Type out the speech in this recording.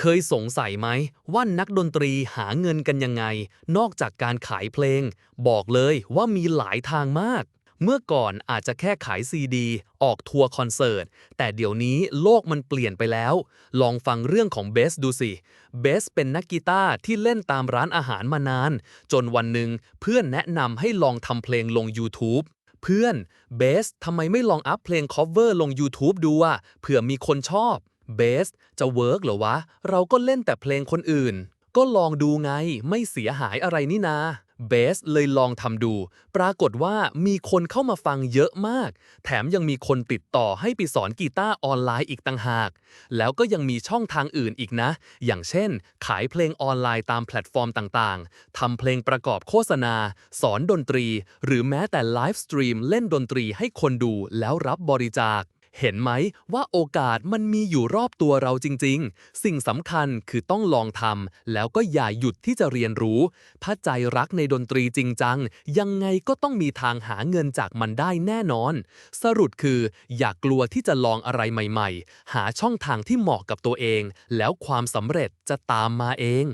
เคยสงสัยไหมว่านักดนตรีหาเงินกันยังไง นอกจากการขายเพลง บอกเลยว่ามีหลายทางมาก เมื่อก่อนอาจจะแค่ขายซีดี ออกทัวร์คอนเสิร์ต แต่เดี๋ยวนี้โลกมันเปลี่ยนไปแล้ว ลองฟังเรื่องของเบสดูสิเบสเป็นนักกีตาร์ที่เล่นตามร้านอาหารมานาน จนวันหนึ่งเพื่อนแนะนำให้ลองทำเพลงลง YouTube เพื่อนเบสทำไมไม่ลองอัพเพลง cover ลง YouTube ดูอะเผื่อมีคนชอบ เบสจะเวิร์กเหรอวะ เราก็เล่นแต่เพลงคนอื่น ก็ลองดูไงไม่เสียหายอะไรนี่นาเบสเลยลองทำดู ปรากฏว่ามีคนเข้ามาฟังเยอะมาก แถมยังมีคนติดต่อให้ไปสอนกีตาร์ออนไลน์อีกต่างหาก แล้วก็ยังมีช่องทางอื่นอีกนะ อย่างเช่น ขายเพลงออนไลน์ตามแพลตฟอร์มต่างๆ ทำเพลงประกอบโฆษณา สอนดนตรี หรือแม้แต่ไลฟ์สตรีมเล่นดนตรีให้คนดูแล้วรับบริจาค เห็นไหมว่าโอกาสมันมีอยู่รอบตัวเราจริง ๆ สิ่งสำคัญคือต้องลองทำแล้วก็อย่าหยุดที่จะเรียนรู้ถ้าใจรักในดนตรีจริงจัง ยังไงก็ต้องมีทางหาเงินจากมันได้แน่นอน สรุปคือ อย่ากลัวที่จะลองอะไรใหม่ ๆ หาช่องทางที่เหมาะกับตัวเอง แล้วความสำเร็จจะตามมาเอง